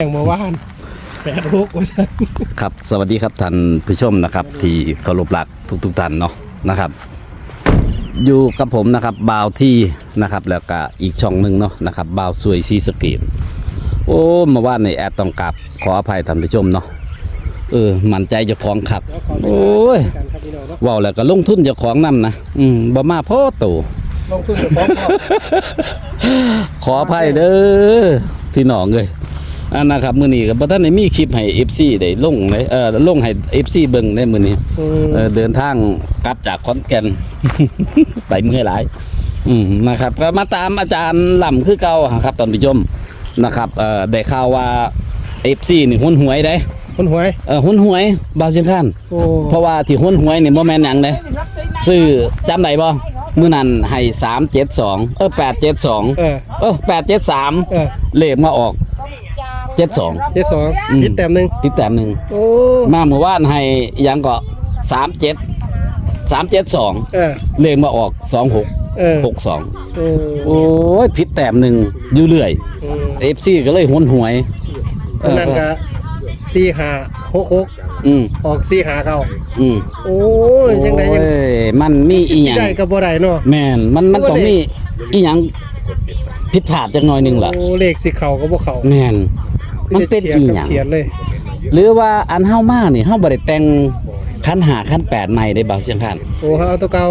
แข่งเมื่อวานแปดลูกว่าซั่นครับสวัสดีครับท่านผู้ชมนะครับ ที่เคารพรักทุกทุกๆท่านเนาะนะครับ อยู่กับผมนะครับบาวที่นะครับ แล้วก็อีกช่องหนึ่งเนาะนะครับบาวสวยซีสกรีนโอ้เมาว่าในแอดต้องกลับขออภัยท่านผู้ชมเนาะเออมันใจเจะคล้าของครับแล้วขอโอ้ยกันครับพี่น้องเนาะเว้าแล้วก็ลงทุนเจะคล้าของนํนะอืมบ่มาพ่อตู่ลงทุนกับพร้อมพ่อขออภัยเด้อพี่น้องเลย อันนะครับมื้อนี้ก็บ่ทันได้มีคลิปให้ FC ได้ลงเลยเออลงให้ FC เบิ่งได้มื้อนี้อืมเอ่อเดินทางกลับจากขอนแก่น ไปเมื่อยหลาย อืมนะครับ ก็มาตามอาจารย์ลำคือเก่าอะครับตอนผู้ชมนะครับเอ่อได้ข่าวว่าเอฟซีนี่หุ้นหวยได้คนหวย เออหุ้นหวยบาวเชียงคานโอ้เพราะว่าที่หุ้นหวยนี่บ่แม่นหยังเด้ซื้อจำได้บ่มื้อนั้นให้372เออ872เออเออ873เออเลขมาออก 72เจ็ดสองอืมยิดแต้มหนึ่งติดแต้มหนึงโอ้มาเมื่อวานให้หยังก็37 372เออเลขมาออกสองหกเออหกสองโอ้โอ้ยผิดแต้มหนึ่งอยู่เรื่อยอืมเอฟซีก็เลยหวนหวยตอนนั้นก็สี่ห้าหกหกอืมออกสี่ห้าเก้าอืมโอ้ยยังไงยังโอ้ยมันมีอีหยัง ได้กับบ่ได้เนาะ แม่นมันมันต้องมีอีหยังผิดพลาดจักหน่อยหนึงล่ะโอ้เลขสิเข่าก็บ่เข่าแม่น มันเป็นอีหยังเขียนเลย หรือว่าอันเฮามานี่เฮาบ่ได้แต่งขั้นหาขั้นแปดใหม่ได้บ่าวเชียงคานโอ้เขาเอาตัวเก่า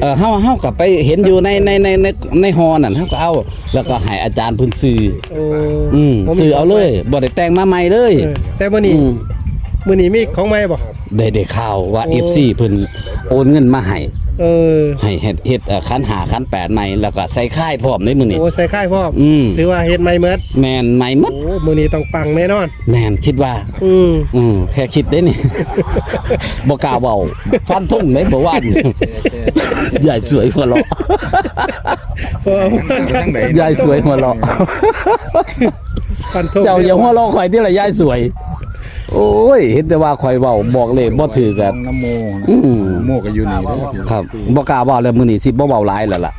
เออเฮาเฮาก็ไปเห็นอยู่ในในในในในฮอนั่นเฮาก็เอา แล้วก็ให้อาจารย์เพิ่นซื้อโอ้อืมบ่มีซื้อเอาเลยบ่ได้แต่งมาใหม่เลยเออแต่มื้อนี้อืมมื้อนี้มีของใหม่บ่ได้ได้ข่าวว่าโอ้ FC เพิ่นโอนเงินมาให้ เออให้เฮ็ดเฮ็ดเอ่อคันหาคันแปดใหม่แล้วก็ใส่ค่ายพร้อมในมื้อนี้โอ้ใส่ค่ายพร้อมอืมถือว่าเฮ็ดใหม่เมดแม่นใหม่หมดโอ้มื้อนี้ต้องปังแน่นอน แม่นคิดว่า อืมอืมแค่คิดได้นี่ บ่กล้าเว้าฟันทุ่งได้บ่ว่านยายสวยหัวเราะเพราะว่าฉันยายสวยหัวเราะฟันธงเจ้าอย่าหัวเราะข่อยนี่ล่ะยายสวย โอ้ย เห็นแต่ว่าข่อยเว้าบอกเลยบ่ถือกันน้ำโมนะอืมโมก็อยู่นี่เด้อครับบ่กล้าเว้าแล้วมื้อนี้สิบ่เว้าหลายแล้วล่ะ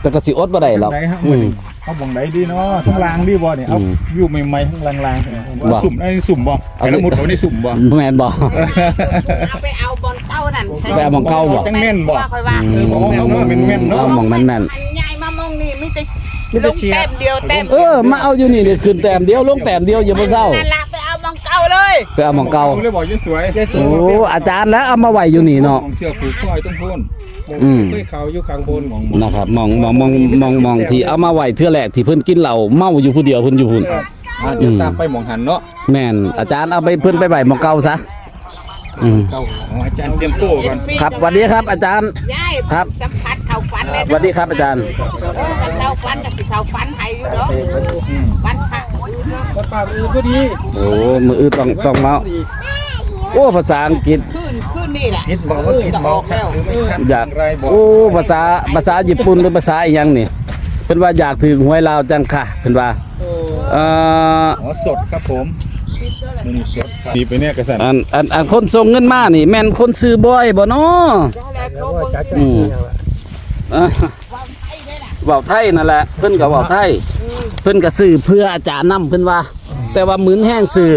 แต่ก็สิอดบ่ได้หรอกไหนฮะอืม เอาบ่งไหนดีเนาะทั้งลางดีบ่เนี่ยเอาอืมอยู่ใหม่ๆทั้งลางๆบ่ สุ่มไอ้นี่สุ่มบ่เอาไอ้ละมุดเขานี่สุ่มบ่ แม่นบ่ เอาไปเอาบอลเต้านั่นไปเอาบอลเก้าบ่ จังแม่นบ่ ค่อยว่าอืมเอาเอามาเป็นแม่นเนาะเอาหม่องแม่นมันใหญ่มามองนี่มิแต่มีแต่เชียเต็ร์มเดียวเต็มๆเออมาเอาอยู่นี่เดี๋ยวขึ้นแต้มเดียวลงแต้มเดียวอย่าบ่เศร้า นั่นละไป เอาบอลเก่าเลยไปเอาหม่องเก่าเลยบอกยังสวยยายสวโอ้ยอาจารย์แล้วเอามาไว้อยู่นี่เนาะมองเชือกผูกคอยต้องพ่นอืมเคยเขาอยู่ข้างบนมองนะครับมองมองมองมองมองที่เอามาไว้เทื่อแรกที่เพิ่นกินเหล้าเมาอยู่ผู้เดียวเพิ่นอยู่พุ่นอะเดี๋ยวตามไปหมองหันเนาะแม่นอาจารย์เอาไปเพิ่นไปไว้หม่องเก่าซะอืมเก้าของอาจารย์เตรียมตัวก่อนครับสวัสดีครับ อาจารย์ ยายครับ สัมผัสเข่าฟันเลยสวัสดีครับอาจารย์เข่าฟันกับเข่าฟันให้อยู่เนาะฟันค่ะวัด ป่ามือพอดีโอ้มืออื่นต้องต้องมาโอ้ภาษาอังกฤษขึ้นขึ้นนี่แหละคิดบอกเออจะออกแล้วอยากไรบอกโอ้ภาษาภาษาญี่ปุ่นหรือภาษาอีหยังนี่เพิ่นว่าอยากถึงหวยลาวจังค่ะเพิ่นว่าเอ่ออ๋อสดครับผมมื้อนี้สดครับดีไปเนี่ยกระสันอันอันอันคนส่งเงินมานี่แม่นคนซื้อบอยบ่เนาะแล้วว่าจัดอืมอะเว้าไทยนั่นแหละเพิ่นก็เว้าไทย เพิ่นก็ซื้อเพื่ออาจารย์นํเพิ่นว่า แต่ว่าหมื่นแห้งซื้อ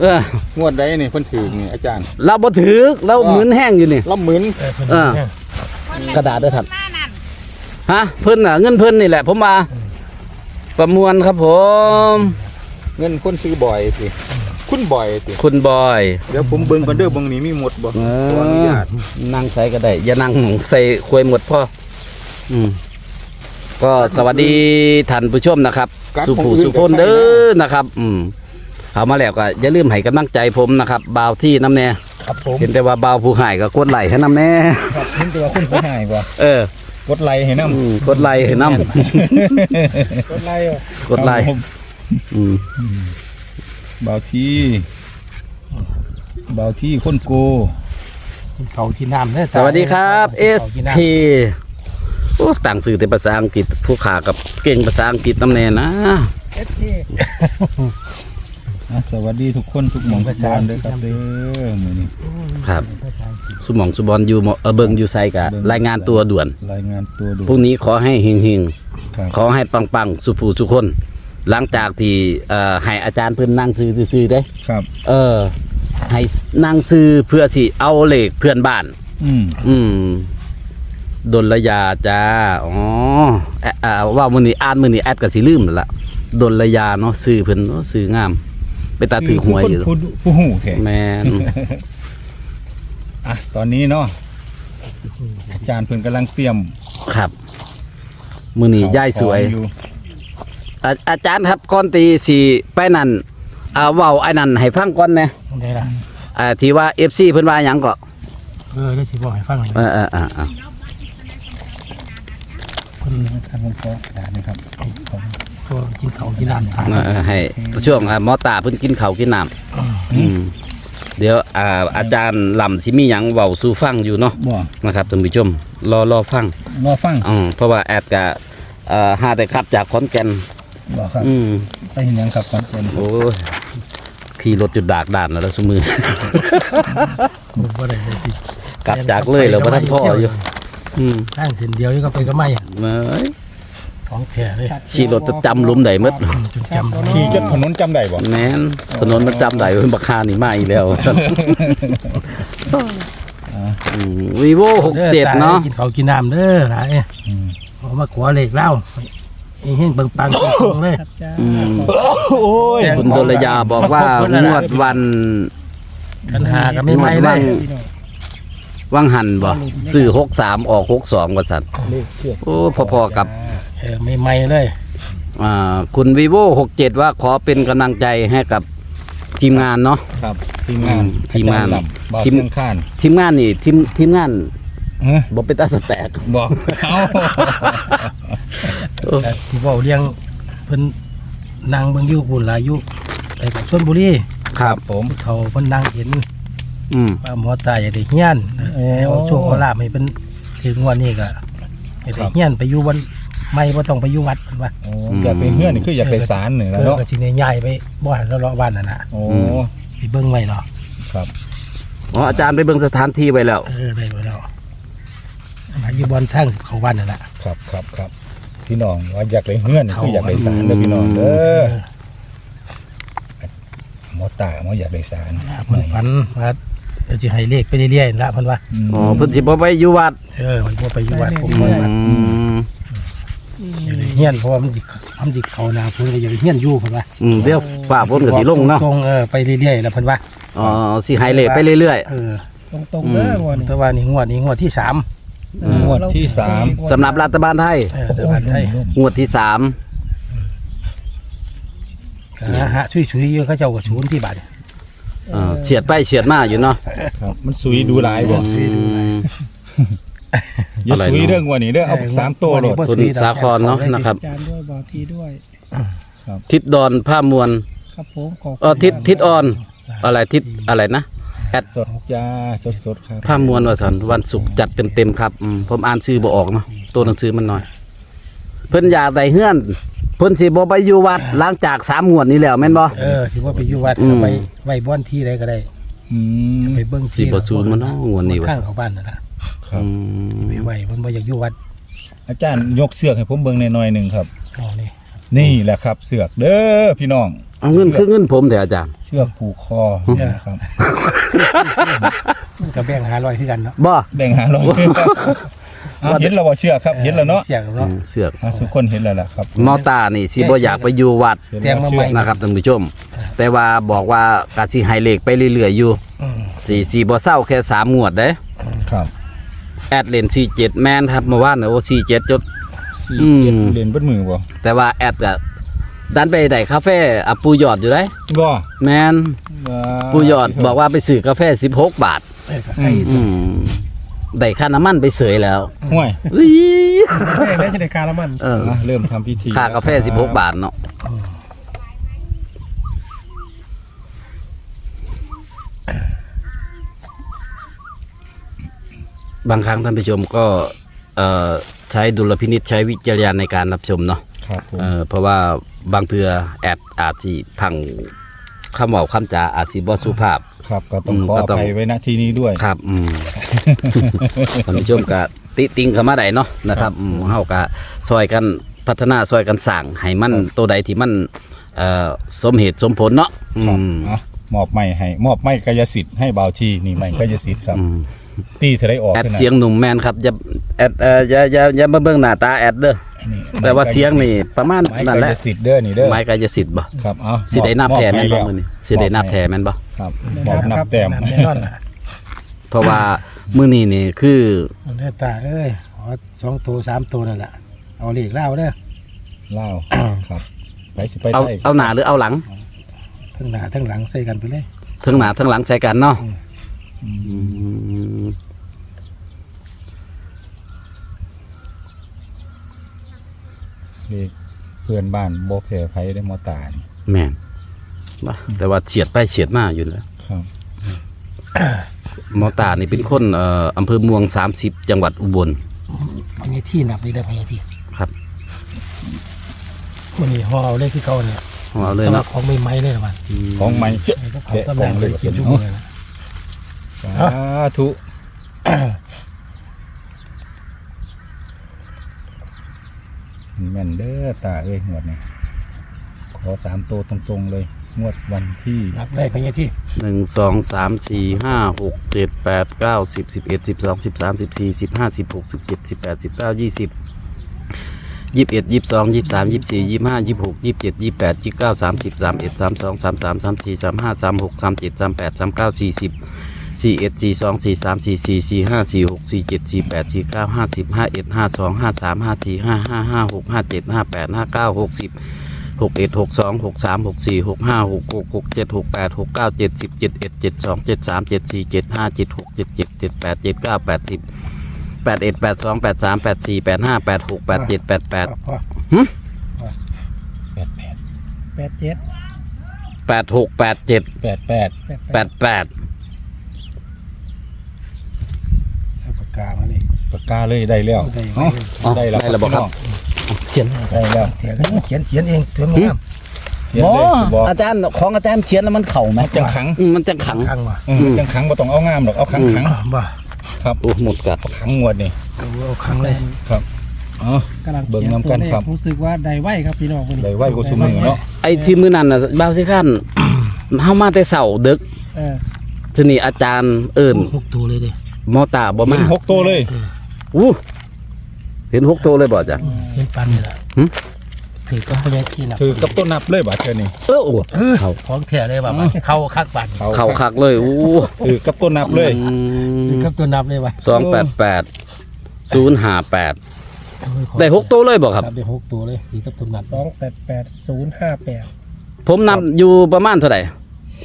เอองวดใดนี่เพิ่นถือนี่อาจารย์ เราบ่ถือเราหมื่นแห้งอยู่นี่ละหมื่นเออกระดาษเด้อท่านมานั่นฮะเพิ่นน่ะเงินเพิ่นนี่แหละ ผมว่าประมวลครับผม เงินคนซื้อบ่อยสิคุณบ่อยสิคุณบอย เดี๋ยวผมเบิ่งก่อนเด้อเบิ่งนี้มีหมดบ่เอขออนุญาตนั่งใส่ก็ได้ อย่านั่งใส่ควยหมดพ่ออืม ก็สวัสดีท่านผู้ชมนะครับ สุผู้สุพนเด้อนะครับ อืมเขามาแล้วก็อย่าลืมให้กำลังใจผมนะครับบ่าวที่น้ำแน่ครับผมเห็นแต่ว่าบ่าวผู้หายก็กดไลค์ให้น้ำแน่ครับเห็นตัวคุณผู้หายกว่าเออกดไลค์ให้นำอืมกดไลค์ให้น้กดไล่อะำกดไลค์อืมเบาที่เบาที่คนโกเขาที่น้ำเนี่ยสวัสดีครับ SK โอ้ต่างสื่อแต่ภาษาอังกฤษผู้ขากับเก่งภาษาอังกฤษน้ำแน่นะอะสวัสดีทุกคนทุกหม่องทุกบานเด้อครับเด้อมื้อนี้ครับ สุหมองสุบอลอยู่หมอเออเบิงอยู่ไซกะรายงานตัวด่วนรายงานตัวดูพรุ่งนี้ขอให้เฮงครับๆขอให้ปังๆสุภูสุคน หลังจากที่เอ่อให้อาจารย์เพิ่นนั่งซื้อซื่อๆเด้ ครับ เออ ให้นั่งซื้อเพื่อที่เอาเลขเพื่อนบ้าน อืมอืม ดนระยาจ้า อ๋อแอะอ่าว่ามื้อนี้อ่านมื้อนี้แอดก็สิลืมแล้วล่ะดนระยาเนาะซื้อเพิ่นโอ้ซื้องาม ไปตาถือหวยอยู่ผู้ผู้หูแค่แม่นอะตอนนี้เนาะอาจารย์เพิ่นกำลังเตรียมครับมื้อนี้ย่ายสวยอยู่อาอาจารย์ครับก่อนตีสิไปนั่นอ่าเว้าไอ้นั่นให้ฟังก่อนแหนะได้ละอ่าที่ว่า FC เพิ่นว่าหยังก็เออได้สิบอกให้ฟังหน่อยเออเออเออเออ คนท่านผมขอด่าหนะครับตัวกินเขาวกินน้ำทานเออให้ช่วงอ่าหมอตาเพิ่นกินข้าวกินน้ำอืมเดี๋ยวอ่าอาจารย์ลำสิมีหยังเว้าสู่ฟังอยู่เนาะบ่นะครับท่านผู้ชมรอรอฟังรอฟังอืมเพราะว่าแอดกะเอ่อหาได้ขับจากขอนแก่นบ่ครับอืมไปเห็นหยังครับก่อนเป็นโอ้ยขี่รถจุดดากด่านแล้วล่ะสมือ ผมว่าได้เลยสิกลับจากเลยแล้วบ่ทันพ่ออยู่ อืมข้างเส้นเดียวนี่ก็ไปก็ไม่อะเอ้ยของแท้เลยขี่รถจะจำหลุมใดหมดจนจำขี่จนถนนจำได้บ่แม่นถนนมันจำได้เว้ยบักคานี่มาอีกแล้ววีโวหกเจ็ดเนาะกินเขาวกินน้ำเด้อหลายอืมเอามาขวเหล็กเล่าไอ้เฮงเบิ่งปังตรงๆเลยอืมโอ้ยคุณดลยาบอกว่างวดวันกันหาก็ไม่ไม่เลย วังหันบ่ซื้อหกสามออกหกสองว่าสันโอ้พอๆกับ เออไม่ไม่เลย อ่าคุณ vivo 67ว่าขอเป็นกำลังใจให้กับทีมงานเนาะ ครับ ทีมงานทีมงาน อจรย์ลำบ่าวทีมเสียงข้านทีมงานนี่ทีมทีมงานเอ้อบ่เป็นตาสแตกบ่เอาแต่ที่เว่าเลี้ยงเพิ่นนางเบิ่งอยู่พุ่นหลายอยู่ไปกับชลบุรีครับผมเขาเพิ่นนั่งเห็น อืมว่าหมอตายอยากได้เฮียนให้เอาโชคเอาลาภให้เพิ่นถึงวันนี้ก็อยากได้เฮียนไปอยู่วันไม่บ่ต้องไปอยู่วัดเพิ่นว่าโอ้อยากเป็นเพื่อนนี่คืออยากไปศาลนี่เอนะอเนาะก็สิได้ย้ายไปบ่หันเลาะๆบ้านนั่นน่ะโอ้สิเบิ่งไว้เนาะครับอ๋ออาจารย์ไปเบิ่งสถานที่ไว้แล้ว เออได้ไว้แล้วมาอยู่บนทางเขาบ้านนั่นแหละครับครับครับพี่น้องว่าอยากไปเพื่อนนี่คืออยากไปศาลเด้อพี่น้องเด้อหมอตาหมออยากไปศาล เพิ่นฝันว่า เดี๋ยวสิให้เลขไปเรื่อยๆละเพิ่นว่ามอ๋อเพิ่นสิบ่ไปอยู่วัดเออบ่ไปอยู่วัดผมอืบ่ได้วัดมอยากได้เฮียนเพราะว่ามันสิมันสิเข้าหน้าเพิ่นก็อยากได้เฮียนอยู่เพิ่นว่าอืมเดี๋ยวฝ่าฝนก็สิลงเนาะตรงๆเออไปเรื่อยๆแล้วเพิ่นว่าอ๋อสิให้เลขไปเรื่อยเออตรงๆเด้อวันนี้แต่ว่านี่งวดนี้งวดที่สามๆอืมงวดที่สามสำหรับรัฐบาลไทยเออแต่ว่าไทยงวดที่สามนะฮะช่วยๆเยอะเขาเจ้าก็ศูนย์ที่บาท อ่าเฉียดไปเฉียดมาอยู่เนาะ ครับมันสุยดูหลายบ่อืมอย่าอะไรสุยเนาะเรื่องวันนี้เด้อเอาสามตัวโหลดคุณสาครเนาะนะครับ จานด้วยบอทีด้วย ทิศดอนผ้ามวลครับผมขอบเออทิศทิศออน อะไรทิศอะไรนะแอดสดจ้าสดสดๆครับผ้ามวลว่าสันวันศุกร์จัดเต็มๆครับอืมผมอ่านชื่อบ่ออกเนาะตัวหนังสือมันน้อย เพิ่นอยากได้เฮือน เพิ่นสิบ่ไปอยู่วัดหลังจากสามงวดนี้แล้วแม่นบ่ เออสิว่าไปอยู่วัดอืมก็ไปไว้บ้านที่ใดก็ได้ อืมไปเบิ่งสิบ่ซูนมันเนาะงวดนี้ว่าข้างเขาบ้านนั่นน่ะครับ อืมไปไว้เพิ่นบ่อยากอยู่วัดอาจารย์ยกเสือกให้ผมเบิ่งหน่อยๆหนึ่งครับ เอานี่นี่แหละครับ เสือกเด้อพี่น้อง เอาเงินคือเงินผมเถอะอาจารย์เชือกผูกคอนะครับ มันก็แบ่ง500คือกันเนาะบ่ แบ่งหาร้อย เอาเห็นแล้วว่าเชือกครับ เห็นแล้วเนาะเสียงอืเนาะมเสือกอะทุกคนเห็นแล้วล่ะครับมอตานี่สิบ่อยากไปอยู่วัดเห็นแจ้งแล้วมาเชืใหอม่กนะครับท่านผู้ชม แต่ว่าบอกว่ากะสิให้เลขไปเรื่อยๆอยู่อืมสิสิบ่เศร้าแค่สามงวดเด้ครับแอดเลน47แม่นครับเมื่อวานน่ะโอ้47จดสี่อืมเจ็ดเล่นเบนมือบ่แต่ว่าแอดก็ดันไปได้คาเฟ่อะปูยอดอยู่ได้บ่แมนปูยอดบอกว่าไปซื้อกาแฟ16บาทเออก็ให้อืม ได้ค่าน้ำมันไปเสยแล้วห่วยอุ้ยแม่ได้จะได้การละมันเอออะเริ่มทำพิธีค่ากาแฟ16บาทเนาะบางครั้งท่านผู้ชมก็เอ่อใช้ดุลพินิษใช้วิจารณญาณในการรับชมเนาะครับผม เออเพราะว่าบางเทือแอดอาจสิพัง คำเว่าคำจาอาจสิบ่สุภาพ ครับ ก็ต้องอืมขอก็อต้อง ภัยไว้ณที่นี้ด้วย ครับอืม ท่านผู้ชมก็ติติงเข้ามาได้เนาะนะครับอืมเฮาก็ซอยกันพัฒนาซอยกันสร้างให้มันตัวใดที่มันเอ่อสมเหตุสมผลเนาะอืครับมอะมอบไม้ให้ มอบไม้กายสิทธิ์ให้บ่าวทีนี่ไม้กายสิทธิ์ครับอืมตีเธอได้ออกแอดขึ้นนะ เสียงหนุ่มแมนครับอย่าแอดเอ่ออย่าอย่าอย่ามาเบิ่งหน้าตาแอดเด้อ นี่แต่ว่าเสียงนี่ประมาณไม้นั่นแหกาละยสิทธิ์เด้อนี่เด้อไม้กายสิทธิ์บ่ครับเอาสิได้นับแทนแม่นบ่มอบมื้อให้นี้สิได้นับแทนแม่นบ่ครับมอบนับแต้ม แน่นอนล่ะเพราะว่ามื้อนี้นี่คือมันได้ตาเอ้ยขอสองตัวสามตัวนั่นแหละเอาเลขเล่าเด้อ เล่าวครับ ไปสิไปเอาได้เอาหน้าหรือเอาหลังทั้งหน้าทั้งหลังใส่กันไปเลย ทั้งหน้าทั้งหลังใส่กันเนาะอืม อืมนี่เพื่อนบ้านโบแพ้ไผได้มอตานี่แม่นว่าแต่ว่าเฉียดไปเฉียดมาอยู่แล้วครับหมอตานี่เป็นคนเอ่ออำเภอเมือง30 จังหวัดอุบลมันมีที่นับเลยได้อพญาที่ครับมันมีห่อเอาเลยคือเขาเนี่ยเอาเลยแต่ว่าเนาะของไม่ไม้เลยนะมันของไม้เขาตำแหน่งเลยเขียนทุกมือนะสาธุ แม่นเด้อตาเอ้ยงวดนี้ขอสามตัวตรงๆเลย งวดวันที่นับได้พญาที่หนึ่งสองสามสี่ห้าหกเจ็ดแปดเก้าสิบสิบเอ็ดสิบสองสิบสามสิบสี่สิบห้าสิบหกสิบเจ็ดสิบแปดสิบเก้ายี่สิบยี่สิบเอ็ดยี่สิบสองยี่สิบสามยี่สิบสี่ยี่สิบห้ายี่สิบหกยี่สิบเจ็ดยี่สิบแปดยี่สิบเก้าสามสิบสามเอ็ดสามสองสามสามสามสี่สามห้าสามหกสามเจ็ดสามแปดสามเก้าสี่สิบ สี่เอ็ดสี่สองสี่สามสี่สี่สี่ห้าสี่หกสี่เจ็ดสี่แปดสี่เก้าห้าสิบห้าเอ็ดห้าสองห้าสามห้าสี่ห้าห้าห้าหกห้าเจ็ดห้าแปดห้าเก้าหกสิบหกเอ็ดหกสองหกสามหกสี่หกห้าหกหกหกเจ็ดหกแปดหกเก้าเจ็ดสิบเจ็ดเอ็ดเจ็ดสองเจ็ดสามเจ็ดสี่เจ็ดห้าเจ็ดหกเจ็ดเจ็ดเจ็ดแปดเจ็ดเก้าแปดสิบแปดเอ็ดแปดสองแปดสามแปดสี่แปดห้าแปดหกแปดเจ็ดแปดแปดพ่อแปดแปดแปดเจ็ดแปดหกแปดเจ็ดแปดแปดแปดแปดแปด เอาปา กกามานี่ปากกาเลยได้แล้วได้เอ้าอ๋อได้แล้วได้แล้วบอกครับ เขียนได้แล้วเขียนเขียนเขียนเองตัวมันงามเขียนเลยสิบอกอาจารย์ของอาจารย์เขียนแล้วมันเข่าไหมจังขังอืมมันจะขัง ข้างว่ะอืมจังขังบ่ต้องเอางามหรอกเอาขังขังบ่ครับโอ้หมดกัด ขังงวดนี่เอาเอาข้างเลยอ๋อ กำลังเบิ่งนำกันครับ รู้สึกว่าได้ไหวครับพี่น้องคนนี้ได้ไหวกูซุมือเนาะไอ้ที่มือนั่นน่ะบ้าวสิขั้นเฮามาแต่เสาร์ดึกเออทีนี้อาจารย์เอิ้นหกตัวเลยเด้ห มอตาบ่เป็มานหกตัวเลยอู้เห็นหกตัวเลยบ่จ้ะ เห็นปันนี่แหละหึ ถือก็พญาที่นับถือกับต้นนับเลยบาดเทื่อนี่เออโอ้เออเขาของแท้เลยว่ะเข้าคักปันเขาคักเลยอู้ถือกับต้นนับเลย ถือกับตัวนับเลยว่ะสองแปดแปดศูนย์ห้าแปดได้หกตัวเลยบอกครับได้หกตัวเลยถือกับตัวนับสองแปดแปดศูนย์ห้าแปดผมนับอยู่ประมาณเท่าไหร่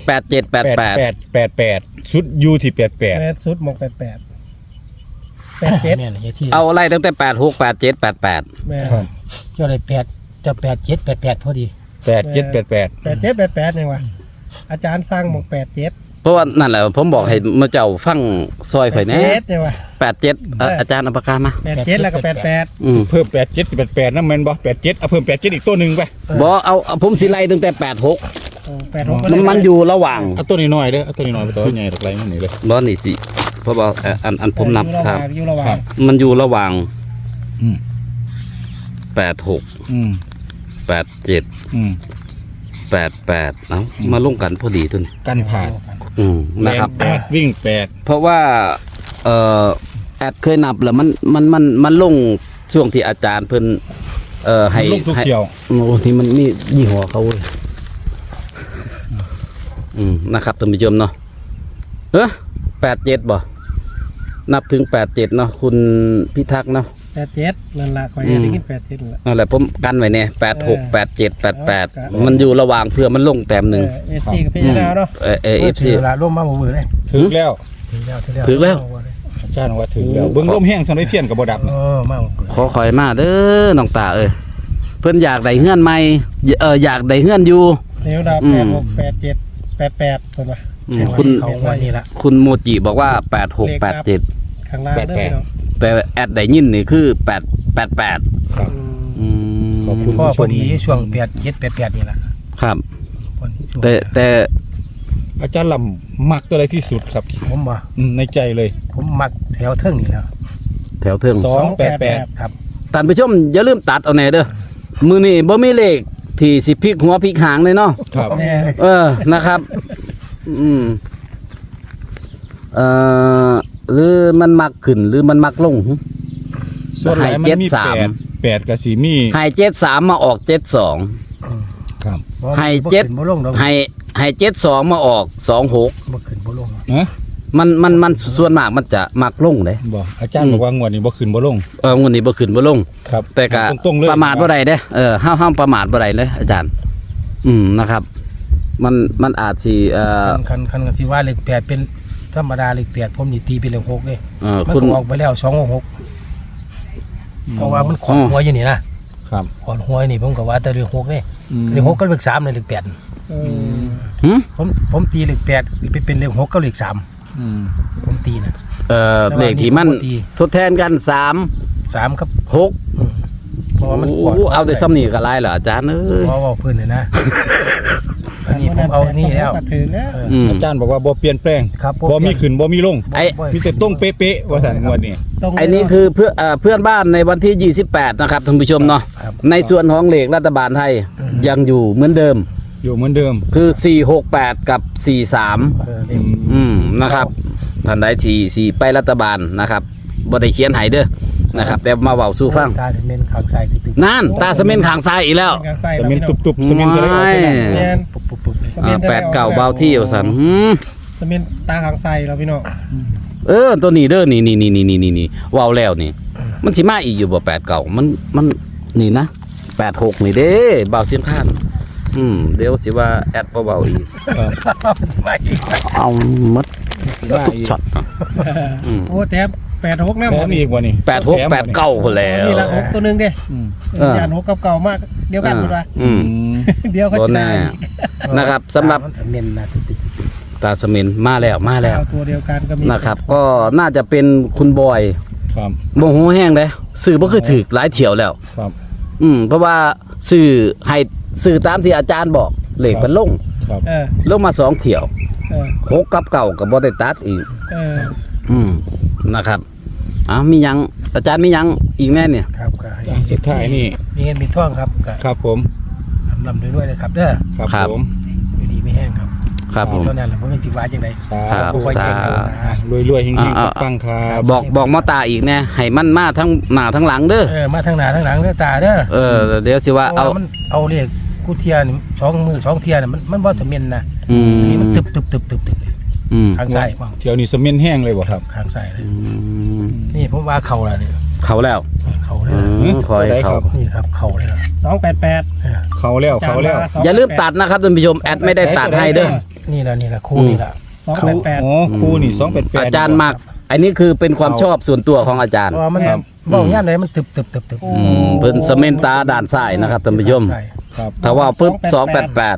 แปดเจ็ดแปดแปดแปดแปดแปดชุดยูที่แปดแปดแปดสุดหมกแปดแปดแปดเจ็ดแม่นไอ้ที่เอาอะไรตั้งแต่แปดหกแปดเจ็ดแปดแปดแม่ครับเจ้าได้แปดเจ้าแปดเจ็ดแปดแปดพอดีแปดเจ็ดแปดแปดแปดเจ็ดแปดแปดเนี่ยวะอาจารย์สร้างหมกแปดเจ็ดเพราะว่านั่นแหละผมบอกให้มาเจ้าฟังซอยข่อยแหน่เจ็ดเนี่ยวะแปดเจ็ดอาจารย์เอาปากกามาแปดเจ็ดแล้วก็แปดแปดอืมเพิ่มแปดเจ็ดแปดแปดนั่นแมันบ่แปดเจ็ดเอาเพิ่มแปดเจ็ดอีกตัวหนึ่งไปบอเอาเอาผมสิไล่ตั้งแต่แปดหก แปดหกมันมันอยู่ระหว่างเอาตัวนี้น้อยเด้อเอาตัวนี้น้อยไปตัวใหญ่ตะไคร้มันนี่เลยบอนี่สิเพราะว่าเอ่ออันอันผมนับครับ อยู่ระหว่างครับมันอยู่ระหว่างอืมแปดหกอืมแปดเจ็ดอืมแปดแปดเอ้ามาลงกันพอดีตัวนี้กันผ่านอืมนะครับ แปดวิ่งแปดเพราะว่าเอ่อแอดเคยนับแล้วมันมันมันมันลงช่วงที่อาจารย์เพิ่นเอ่อให้ลูกทุกให้เกี่ยวโอ้ที่มันนี่ยี่ห้อเขาเว้ย อืมนะครับท่านผู้ชมเนาะเออแปดเจ็ดบ่นับถึงแปดเจ็ดเนาะคุณพิทักษ์เนาะ แปดเจ็ดนั่นละคอยอืม ได้ยินแปดเจ็ดนั่นละ นั่นแหละผมกันไว้เนี่ยแปดหกเออแปดเจ็ดแปดแปดเออมันอยู่ระหว่างเพื่อมันลงแต้มหนึ่งเอฟซีกับพี่นาเนาะเออเออเอฟซี เวลาร่วมมาหมู่มือเลยถึงแล้วถึงแล้วถึงแล้ว อาจารย์ว่าถึงแล้วเบิ้งลมแห้งสำหรับเทียนกับบ่ดับเออมาหมู่มือขอคอยมาเด้อน้องตาเอ้ยเพิ่นอยากได้เฮือนใหม่เอออยากได้เฮือนอยู่เดี๋ยวดาวอืแปมดหกแปดเจ็ด แปดแปดคนวะอืมคุณ เขาวันนี้ละคุณโมจิบอกว่าแปดหกแปดเจ็ดข้างล่างเด้อพี่น้องแต่แอดได้ยินนี่คือแปดแปดแปดครับอืมขอบคุณ พ่อพอดีช่วงแปดเจ็ดแปดแปดนี่แหละครับ พอดีช่วงแต่แต่อาจารย์ลำมักตัวอะไรที่สุดครับผมบ่อืมในใจเลยผมมักแถวเทิงนี่แหล้วแถวเทิงสองแปดแปดครับท่านผู้ชมอย่าลืมตัดเอาแน่เด้อมือนี่บ่มีเลข ที่สิพลิกหัวพลิกหางเลยเนาะครับแน่เออนะครับ อืมเอ่อหรือมันมักขึ้น หรือมันมักลง ส่วนหลายมันมีให้แปด73 แปดกับสีมีให้เจ็ดสามมาออกเจ็ดสอง ครับให้เจ็ด บ่ขึ้นบ่ลงดอกให้ให้เจ็ดสองมาออกสองหกบ่ขึ้นบ่ลงนะ มันมันมันส่วนมากมันจะมักลงเลยบอกอาจารย์อืมบอกว่างวดนี้บ่ขึ้นบ่ลงเอองวดนี้บ่ขึ้นบ่ลงครับ แต่ก็ตรงๆเลยประมาทบ่ได้เด้เออห้ามห้ามประมาทบ่ได้เลยอาจารย์ อืมนะครับ มันมันอาจสิเอ่อคันคันคันที่ว่าเลขแปดเป็นธรรมดาเลขแปดผมนี่ตีเป็นเลขหกเด้เอ่อมันคุณก็ออกไปแล้วสองหกเพราะว่ามันขอดอ๋อหัวอยู่นี่นะครับขอดหัวอยู่นี่ผมก็ว่าแต่เลขหกเด้อืมเลขหกก็เลขสามเลยเลขแปดเออหึผมผมตีเลขแปดไปเป็นเลขหกก็เลขสามอืม ผมตีนะ เอ่อแต่ว่าเลขที่มันนี่ปกติ ทดแทนกันสามสามครับหกอืมเพราะว่ามันโอ้ขวดโหเอาได้ซ้ำนี่ก็หลายเหรออาจารย์เอ้ย เพราะว่าพื้นเลยนะ อันนี้ผมเอานี่แล้ว ก็ถือแล้วเออ อืม อาจารย์บอกว่าบ่เปลี่ยนแปลงครับบ่มีขึ้นบ่มีลง ไอ้ บ่มีแต่ตรงเป๊ะๆว่าซั่นงวดนี้ตรงไอ้นี่คือเพื่อเอ่อเพื่อนบ้านในวันที่ 28 นะครับท่านผู้ชมเนาะครับ ในส่วนของเหล็กรัฐบาลไทยยังอยู่เหมือนเดิม อยู่เหมือนเดิมคือ 468 กับ 43 เออเลอืขมอืม นะครับท่านใดที่ที่ไปรัฐบาลนะครับบ่ได้เขียนให้เด้อนะครับแต่มาเว้าสู่ฟังตาจะเป็นข้างซ้ายตึกนั่นตาสะเม็นข้างซ้ายอีกแล้วกลางไส้สแล้วมินพี่น้อง ตุบๆสมินก็ได้ออกไปแล้วแม่น ปุ๊บปุ๊บปุ๊บเลยสมิอ่าธได้แปดเก่าเบาที่เอาสันหืมสมินตาขางไส้แล้วพี่น้องเออตัวนี้เด้อนี่นี่นี่นี่นี่นี่นี่เว้าแล้วนี่ มันสิมาอีกอยู่บ่แปดเก่ามันมันนี่นะแปดหกนี่เด้เบาเสียงข้าน อืมเดี๋ยวสิว่าแอดเบาๆอีกมาอีกเอาหมดทุกช็อตอืมโอ้แถมแปดหกน้ำแถมอีกว่านี่แปดหกแปดเก้าคนแล้วมีละหกตัวหนึงเด้อืมเออยานหกกับเก่ามากเดียวกันหมดละอืมอืมเดียวก็ตัวจะแน่ได้นะครับสำหรับมันจะเมนนะตึกตึกตึกตาสมินมาแล้วมาแล้วเอาตัวเดียวกันก็มีนะครับ ก็น่าจะเป็นคุณบอยครับโมโหแห้งเลยสื่อบ่เคยถือหลายเที่ยวแล้วครับ อืมเพราะว่าสื่อให้ สื่อตามที่อาจารย์บอกเลขมันลงครับเออลงมาสองเที่ยวเออหกกับเก่ากับบ่ได้ตัดอีก เอออืมนะครับอ้าวมีหยังอาจารย์มีหยังอีกแน่เนี่ย ครับก็ให้อะสุดท้ายนี่มีเงินมีท่องครับก็ครับผมลำๆด้วยๆเลยครับเด้อครับครับ ผมอยู่ดีไม่แห้งครับครับผม เท่านั้นแหละผมเป็นสิว่าจังได สาครับธุสาอะรวยๆเฮงอ่าๆปังๆครับบอกบอกหมอตาอีกแน่ให้มันมาทั้งหน้าทั้งหลังเด้อเออมาทางหน้าทางหลังเด้อตาเด้อเออเดี๋ยวสิว่าเพราะเอาว่ามันเอาเรียก กูเทียนี่สองมือสองเทียนี่มันมันบ่จะเมนนะอืมนี่มันตึบตึบตึบตึบตึบเลยอืมข้างซ้ายฟังเที่ยวนี้สมินแห้งเลยบ่ครับ ข้างซ้ายเลยอืมนี่ผมว่าเข่าละนี่เขาแล้วเข่าเลยอืนะมคอยตัวใดคเขารับนี่ครับเข่าเลยนะสองแปดแปดเออเขาแล้วเขาแล้วอย่าลืมตัดนะครับท่านผู้ชมแอดไม่ได้ตัดให้เด้อ นี่ละนี่ละคู่นี่ละสองคแปรูดแปดอ๋อครูนี่288อาจารย์มากอันนี้คือเป็นความชอบส่วนตัวของอาจารย์เพราะว่ามันครับบอกย่านไหนมันตึบตึบตึบตึบอืมเพิ่นสเมนตาด่านซ้ายนะครับท่านผู้ชม ใช่ ครับ ถ้าว่าปุ๊บสองแปดแปด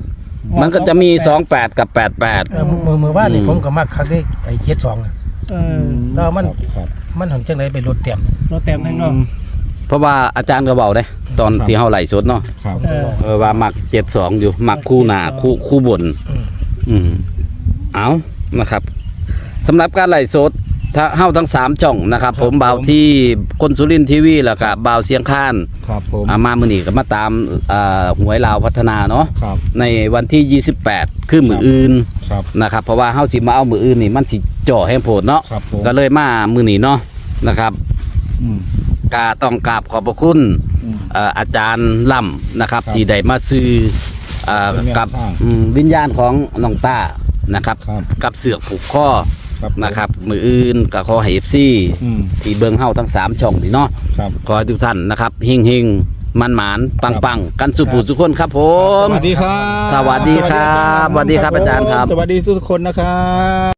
มันก็จะมีสองแปดกับแปดแปดเออมือมือบ้านนี่อืมผมก็มักคักได้ไอ้เคียดสองน่ะเออแล้วมันครับมันหันจังไดไปรถเต็มรถเต็มทั้งนอกเพราะว่าอาจารย์ก็เบาได้ตอนครับที่เฮาไหลฟ์สดเนาะครับเออเออว่ามักเจ็ดสองอยู่มักคู่หน้าคู่คู่บนอืมอืมเอานะครับสำหรับการไหลฟ์สด ถ้าเฮาทั้งสามจ่องนะครับ ผมเบาที่คนสุรินทร์ทีวีแล้วก็เบาเสียงข้านครับผมอ่ามามื้อนี้ก็มาตามอ่าหวยลาวพัฒนาเนาะครับในวันที่ 28 คือมืออื่นครับนะครับ เพราะว่าเฮาสิมาเอามืออื่นนี่มันสิจ่อแห้งโพดเนาะครับผมก็เลยมามือนี้เนาะนะครับอืมกาต้องกราบขอบพระคุณอืมเอ่ออาจารย์ล่ำนะครับครับที่ได้มาซื้อเอ่อเป็นแนวกับทางอืมวิญญาณของน้องต้านะครับครับกับเสือกผูกข้อ ครับผมนะครับ มืออื่นก็ขอให้ FC อืมที่เบิ่งเฮาทั้ง3ช่องนี่เนาะครับ ขอให้ทุกท่านนะครับเฮงๆมันหมานปังปังๆ กันสุภูทุกคนครับผม สวัสดีครับ สวัสดีครับสวัสดีครับอาจารย์ครับ สวัสดีทุกคนนะครับ